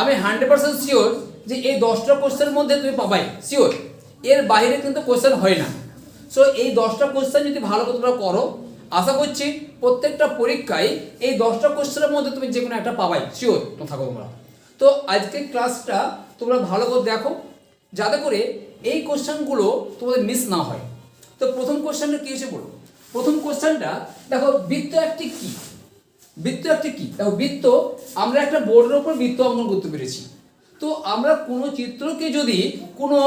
আমি hundred percent sure যে এই দশটা কোশ্চেনের মধ্যে তুমি পাবাই শিওর এর বাইরে কিন্তু কোশ্চেন হয় না। সো এই দশটা কোশ্চেন যদি ভালো করে তোমরা করো, আশা করছি প্রত্যেকটা পরীক্ষায় এই দশটা কোশ্চেনের মধ্যে তুমি যে কোনো একটা পাবাই শিওর থাকো তোমরা। তো আজকের ক্লাসটা তোমরা ভালো করে দেখো, যাতে করে এই কোশ্চেনগুলো তোমাদের মিস না হয়। তো প্রথম কোশ্চেনটা কী হয়েছে বলো? প্রথম কোশ্চেনটা দেখো, বৃত্ত একটি কি? বৃত্ত একটি কি? দেখো বৃত্ত আমরা একটা বোর্ডের ওপর বৃত্ত অঙ্কন করতে পেরেছি। তো আমরা কোনো চিত্রকে যদি কোনো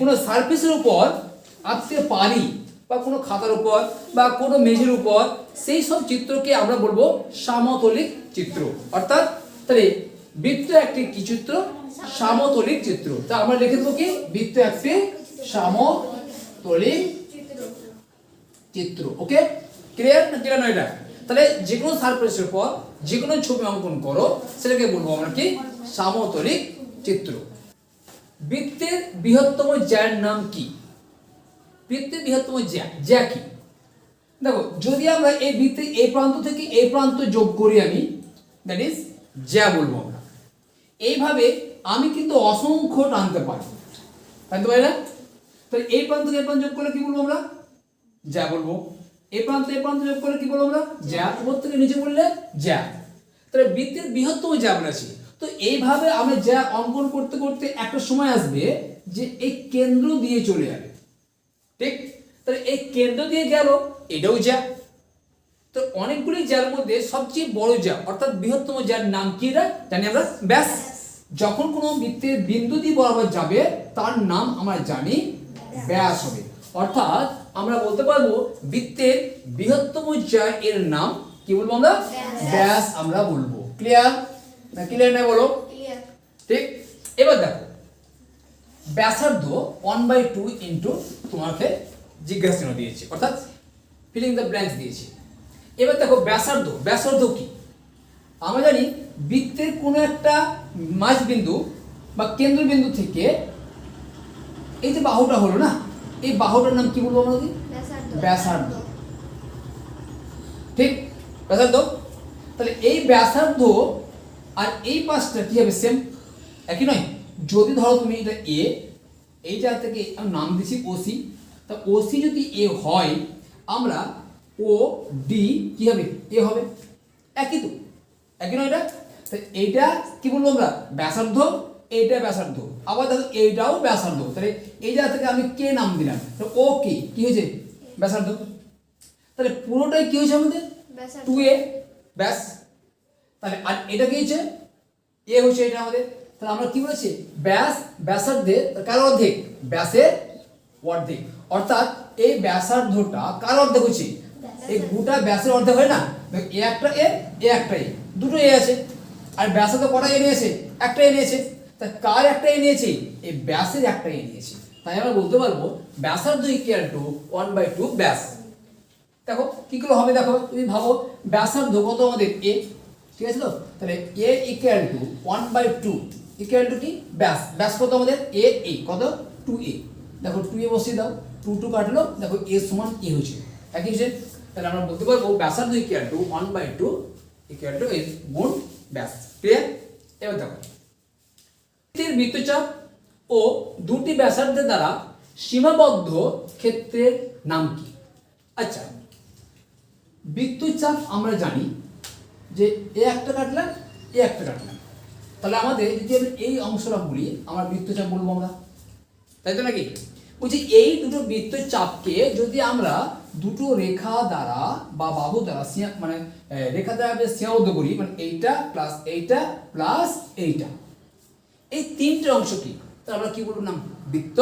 কোনো সারফেসের উপর আঁকতে পারি বা কোনো খাতার উপর বা কোনো মেঝের উপর সেই সব চিত্রকে আমরা বলব সামতলিক চিত্র। অর্থাৎ তাহলে বৃত্ত একটি কি চিত্র? সামতলিক চিত্র। তা আমরা লিখে দেবো কি? বৃত্ত একটি সামতলিক চিত্র। ওকে ক্লিয়ার না ক্লিয়ার নয় এটা? তাহলে যে কোনো সারফেসের পর যে কোনো ছবি অঙ্কন করো, সেটাকে বলব আমরা কি? সমতলিক চিত্র। বৃত্তের বৃহত্তম জ্যার নাম কি? বৃত্তের বৃহত্তম জ্যা জ্যা কি? দেখো, যদি আমরা এই বৃত্তের এই প্রান্ত থেকে এই প্রান্ত যোগ করি আমি দ্যাট ইজ জ্যা বলব আমরা। এইভাবে আমি কিন্তু অসংখ্য টানতে পারি। টানতে পারি না তাহলে এই প্রান্ত থেকে এই প্রান্ত যোগ করলে কি বলব আমরা? যা বলব। এই প্রান্ত এই প্রান্ত যোগ করলে কি বলব আমরা? যা। উপর থেকে নিচে বললে যা। তাহলে বৃত্তের বৃহত্তম যা বলেছি তো এইভাবে আমরা যা অঙ্কন করতে করতে একটা সময় আসবে যে এই কেন্দ্র দিয়ে চলে যাবে। ঠিক? তাহলে এই কেন্দ্র দিয়ে গেল, এটাও যা। তো অনেকগুলি যার মধ্যে সবচেয়ে বড় যা, অর্থাৎ বৃহত্তম যার নাম কি এটা? জানি আমরা ব্যাস। যখন কোনো বৃত্তের বিন্দু দিয়ে বরাবর যাবে, তার নাম আমরা জানি ব্যাস হবে। অর্থাৎ আমরা বলতে পারব বৃত্তের বৃহত্তম যা এর নাম কি বলব আমরা? ব্যাস। আমরা বলব। ক্লিয়ার না ক্লিয়ার না বলো? ঠিক? এবার দেখো। ব্যাসার্ধ ওয়ান বাই টু ইন্টু তোমাকে জিজ্ঞাসা দিয়েছে? অর্থাৎ ফিলিং দ্য ব্ল্যাঙ্কস দিয়েছে। এবার দেখো ব্যাসার্ধ। ব্যাসার্ধ কি? আমরা জানি বৃত্তের কোনো একটা মাঝবিন্দু বা কেন্দ্রবিন্দু থেকে এই যে বাহুটা হলো না এই বাহুটার নাম কি বলব আমরা ব্যাসার্ধ। ঠিক? ব্যাসার্ধ? তাহলে এই ব্যাসার্ধ আর এই পাশটা কি হবে? সেম একই নয়? যদি ধরো তুমি এটা এ এই জায়গা থেকে আমি নাম দিছি ওসি তা ওসি যদি এ হয় আমরা ও ডি কি হবে? এ হবে। একই তো। একই নয় এটা? তো এইটা কি বলব আমরা? ব্যাসার্ধ এইটা ব্যাসার্ধ। আবার দেখো এইটাও ব্যাসার্ধ। তাহলে এই জায়গা থেকে আমি কে নাম দিলাম? তো ও কে? কি হয়েছে? ব্যাসার্ধ। তাহলে পুরোটাই কি হয়েছে আমাদের? টু এ ব্যাস। তাহলে আর এটা কি হয়েছে? এ হচ্ছে এটা আমাদের। তাহলে আমরা কি বলেছি? ব্যাস ব্যাসার্ধের কার অর্ধেক? ব্যাসের অর্ধেক। অর্থাৎ এই ব্যাসার্ধটা কার অর্ধেক হচ্ছে এই গোটা ব্যাসের অর্ধেক হয় না? এ একটা এ এ একটা এ। দুটো এ আছে। আর ব্যাসার্ধ কটা এ নিয়েছে? একটা এ নিয়েছে। তা কার একটা এ নিয়েছে? এই ব্যাসের একটা এ নিয়েছে। তাই আমরা বলতে পারব ব্যাসার্ধ equal to one by two ব্যাস। দেখো, কি করে হবে দেখো, তুমি ভাবো ব্যাসার্ধ কত আমাদের এ ঠিক আছে তো? তাহলে এ equal to one by two equal to কি? ব্যাস। ব্যাস কত আমাদের? এ এ কত? টু এ দেখো টু এ বসিয়ে দাও। টু টু কাটলো। দেখো এ সমান এ হয়েছে। একই হচ্ছে তাহলে আমরা বলতে পারব ব্যাসার্ধ equal to one by two equal to এ গুণ ব্যাস। ক্লিয়ার এবার দেখো। বৃত্তের বৃত্তচাপ ও দুটি ব্যাসার্ধের দ্বারা সীমাবদ্ধ ক্ষেত্রের নাম কি? আচ্ছা বৃত্তচাপ আমরা জানি যে এ একটা কাটলাম, এ একটা কাটলাম। তাহলে আমাদের যদি আমি এই অংশটা বলি আমরা বৃত্তচাপ বলব আমরা? তাই তো নাকি? বলছি এই দুটো বৃত্তচাপকে যদি আমরা দুটো রেখা দ্বারা বা বাহু দ্বারা মানে রেখা দ্বারা সীমাবদ্ধ করি মানে এইটা প্লাস এইটা প্লাস এইটা। এই তিনটে অংশ কি? তাহলে আমরা কি বলব নাম? বৃত্ত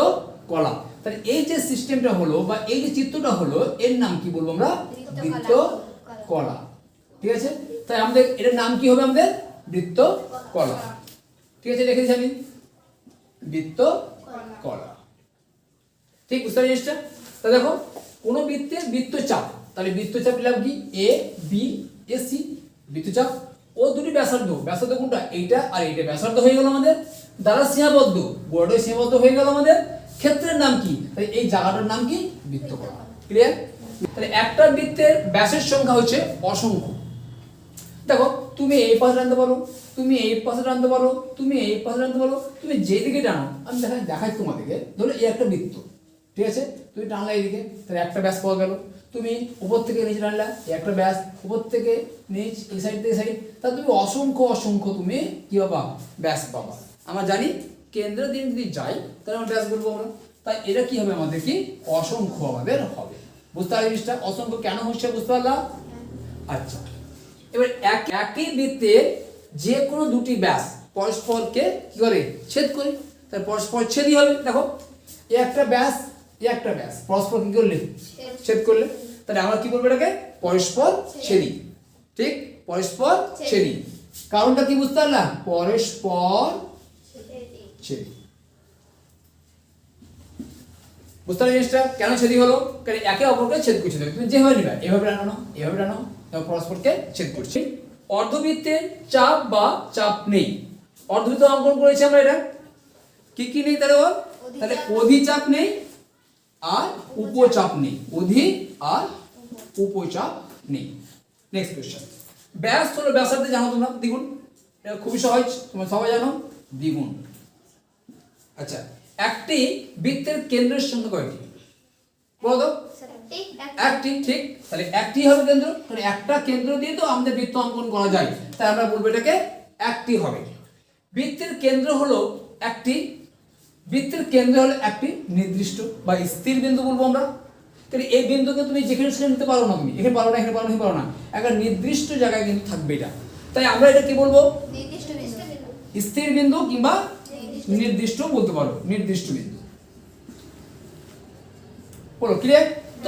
কলা তাহলে এই যে সিস্টেমটা হলো বা এই যে চিত্রটা হলো এর নাম কি বলব আমরা? বৃত্ত কলা। ঠিক আছে? তাই আমাদের এটার নাম কি হবে আমাদের? বৃত্ত কলা। ঠিক আছে লিখে দিচ্ছি আমি। বৃত্ত কলা। ঠিক বুঝতে পারি জিনিসটা? তা দেখো কোনো বৃত্তের বৃত্তচাপ তাহলে বৃত্তচাপ নিলাম কি? এ বি এ সি বৃত্তচাপ ও দুটি ব্যাসার্ধ। ব্যাসার্ধ কোনটা? এইটা আর এইটা। ব্যাসার্ধ হয়ে গেল আমাদের দ্বারা সীমাবদ্ধ। বড় সীমাবদ্ধ হয়ে গেল আমাদের ক্ষেত্রের নাম কি? তাহলে এই জায়গাটার নাম কি? বৃত্তকলা ক্লিয়ার তাহলে একটা বৃত্তের ব্যাসের সংখ্যা হচ্ছে অসংখ্য। দেখো, তুমি এই পাশে টানতে পারো, তুমি এই পাশে টানতে পারো, তুমি এই পাশে টানতে পারো, তুমি যেদিকে টানো, আমি দেখাই দেখাই তোমাদেরকে। ধরো এই একটা বৃত্ত। ঠিক আছে? তুমি টানলে এইদিকে, তাহলে একটা ব্যাস পাওয়া গেল। তুমি উপর থেকে নিচে টানলা একটা ব্যাস, উপর থেকে নিচ, এই সাইড থেকে সাইড তা তুমি অসংখ্য অসংখ্য তুমি কি পাবা? ব্যাস পাবা। আমরা জানি কেন্দ্র দিন যদি যাই, তাহলে আমরা ব্যাস বলব আমরা। তাই এটা কি হবে আমাদের কি? অসংখ্য আমাদের হবে। বুঝতে পারলি জিনিসটা? অসংখ্য কেন হচ্ছে বুঝতে পারলাম আচ্ছা। এবার এক, একই বৃত্তে যে কোনো দুটি ব্যাস পরস্পরকে কি করে? ছেদ করে। তাই পরস্পর ছেদই হবে, দেখো। একটা ব্যাস একটা ব্যাস। পরস্পর কি করলে? ছেদ করলে। তাহলে আমরা কি বলব এটাকে? পরস্পর ছেদি। ঠিক? পরস্পর ছেদি। কারণটা কি বুঝতে পারলাম? পরস্পর ছেদি। বুঝতে পারলি জিনিসটা? কেন ছেদি হলো? কারণ একে অপরকে ছেদ করছে। তুমি যেভাবে নিবে এভাবে টানো এভাবে টানো। পরস্পরকে ছেদ করছি। অর্ধবৃত্তের চাপ বা চাপ নেই। অর্ধবৃত্ত অঙ্কন করেছি আমরা এটা। কি কি নেই তাহলে তাহলে অধিচাপ নেই আর উপচাপ নেই। অধি আর উপচাপ নেই। নেক্সট কোশ্চেন ব্যাস হলো ব্যাসার্ধে জানো তোমরা, দ্বিগুণ। এটা খুবই সহজ, তোমরা সবাই জানো, দ্বিগুণ। আচ্ছা একটি বৃত্তের কেন্দ্রের সংখ্যা কয়টি? বলো একটি, ঠিক। তাহলে একটি হবে কেন্দ্র, তাহলে একটা কেন্দ্র দিয়ে তো আমাদের বৃত্ত অঙ্কন করা যায়। তাই আমরা বলব এটাকে একটি হবে। বৃত্তের কেন্দ্র হলো একটি বৃত্তের কেন্দ্র হলো একটি নির্দিষ্ট বা স্থির বিন্দু বলব আমরা। তাহলে এই বিন্দুকে তুমি যেখানে সেখানে নিতে পারো না তুমি। এখানে পারো না এখানে পারো না পারো না। একটা নির্দিষ্ট জায়গায় কিন্তু থাকবে এটা। তাই আমরা এটা কি বলব? স্থির বিন্দু কিংবা নির্দিষ্ট। বলতে পারো। নির্দিষ্ট বিন্দু। বলো ক্লিয়ার